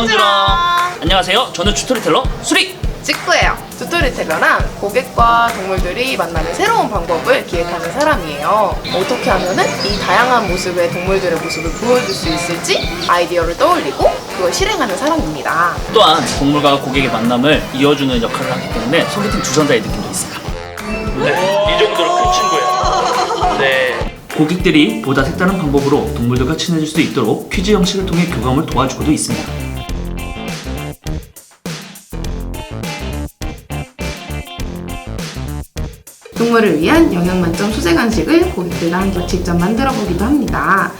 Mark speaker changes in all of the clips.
Speaker 1: 주렁주렁. 안녕하세요. 저는 주토리텔러 수리.
Speaker 2: 직구예요. 튜토리텔러랑 고객과 동물들이 만나는 새로운 방법을 기획하는 사람이에요. 어떻게 하면은 이 다양한 모습의 동물들의 모습을 보여줄 수 있을지 아이디어를 떠올리고 그걸 실행하는 사람입니다.
Speaker 1: 또한 동물과 고객의 만남을 이어주는 역할을 하기 때문에 소개팅 주선자의 느낌도 있어요. 네, 이 정도로 큰 친구예요. 네. 고객들이 보다 색다른 방법으로 동물들과 친해질 수 있도록 퀴즈 형식을 통해 교감을 도와주고도 있습니다.
Speaker 2: 동물을 위한 영양 만점 수제 간식을 고객들과 함께 직접 만들어 보기도 합니다.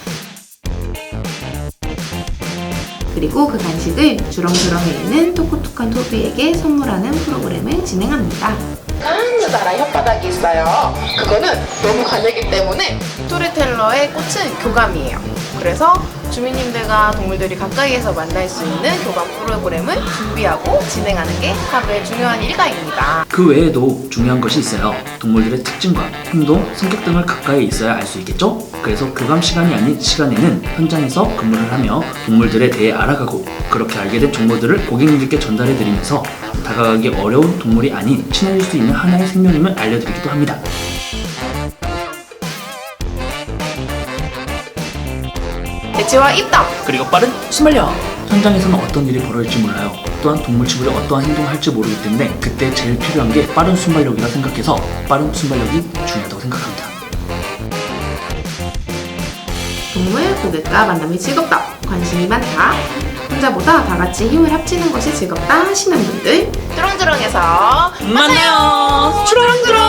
Speaker 2: 그리고 그 간식을 주렁주렁에 있는 똑똑한 토비에게 선물하는 프로그램을 진행합니다. 까느다란 혓바닥이 있어요. 그거는 너무 가늘기 때문에 스토리텔러의 꽃은 교감이에요. 그래서 주민님들과 동물들이 가까이에서 만날 수 있는 교감 프로그램을 준비하고 진행하는 게 탑의 중요한 일과입니다.
Speaker 1: 그 외에도 중요한 것이 있어요. 동물들의 특징과 행동, 성격 등을 가까이 있어야 알 수 있겠죠? 그래서 교감 시간이 아닌 시간에는 현장에서 근무를 하며 동물들에 대해 알아가고 그렇게 알게 된 정보들을 고객님들께 전달해 드리면서 다가가기 어려운 동물이 아닌 친해질 수 있는 하나의 생명임을 알려드리기도 합니다.
Speaker 2: 대치와 입담!
Speaker 1: 그리고 빠른 순발력! 현장에서는 어떤 일이 벌어질지 몰라요. 또한 동물 치부에 어떠한 행동을 할지 모르기 때문에 그때 제일 필요한 게 빠른 순발력이라 생각해서 빠른 순발력이 중요하다고 생각합니다.
Speaker 2: 동물 고객과 만남이 즐겁다. 관심이 많다. 혼자보다 다 같이 힘을 합치는 것이 즐겁다 하시는 분들 뚜렁뚜렁해서
Speaker 1: 만나요! 주렁주렁!